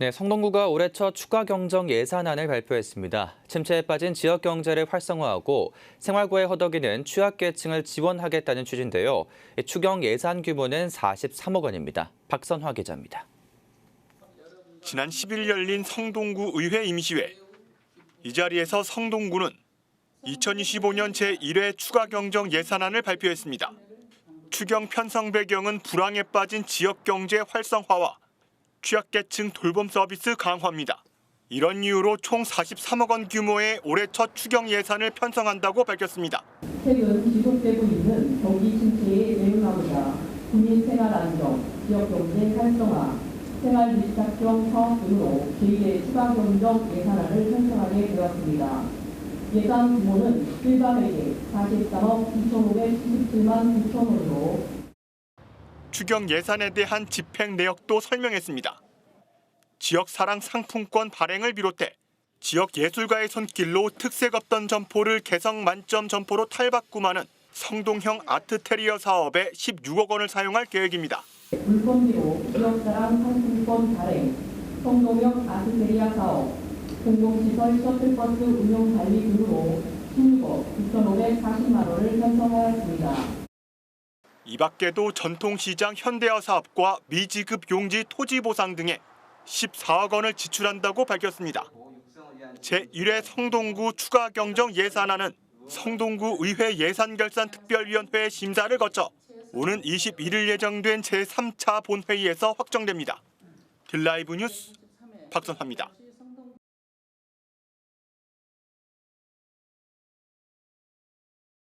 네, 성동구가 올해 첫 추가 경정 예산안을 발표했습니다. 침체에 빠진 지역 경제를 활성화하고 생활고에 허덕이는 취약계층을 지원하겠다는 취지인데요. 이 추경 예산 규모는 43억 원입니다. 박선화 기자입니다. 지난 10일 열린 성동구 의회 임시회. 이 자리에서 성동구는 2025년 제1회 추가 경정 예산안을 발표했습니다. 추경 편성 배경은 불황에 빠진 지역 경제 활성화와 취약계층 돌봄 서비스 강화입니다. 이런 이유로 총 43억 원 규모의 올해 첫 추경 예산을 편성한다고 밝혔습니다. 최근 지속되고 있는 경기 침체에 대응하고자 국민 생활 안정, 지역 경제 활성화, 생활 밀착형 사업 등으로 제1회 추가 경정 예산안을 편성하게 되었습니다. 예산 규모는 일반회계 43억 2,577만 9천 원으로 추경 예산에 대한 집행 내역도 설명했습니다. 지역 사랑 상품권 발행을 비롯해 지역 예술가의 손길로 특색 없던 점포를 개성 만점 점포로 탈바꿈하는 성동형 아트테리어 사업에 16억 원을 사용할 계획입니다. 물건비로 지역사랑 상품권 발행, 성동역 아트페리아 사업, 공공시설 셔틀버스 운영 관리 등으로 16억 9,540만 원을 편성하였습니다. 이 밖에도 전통시장 현대화 사업과 미지급 용지 토지 보상 등에 14억 원을 지출한다고 밝혔습니다. 제1회 성동구 추가 경정 예산안은 성동구 의회 예산결산특별위원회 심사를 거쳐 오는 21일 예정된 제3차 본회의에서 확정됩니다. 딜라이브 뉴스 박선화입니다.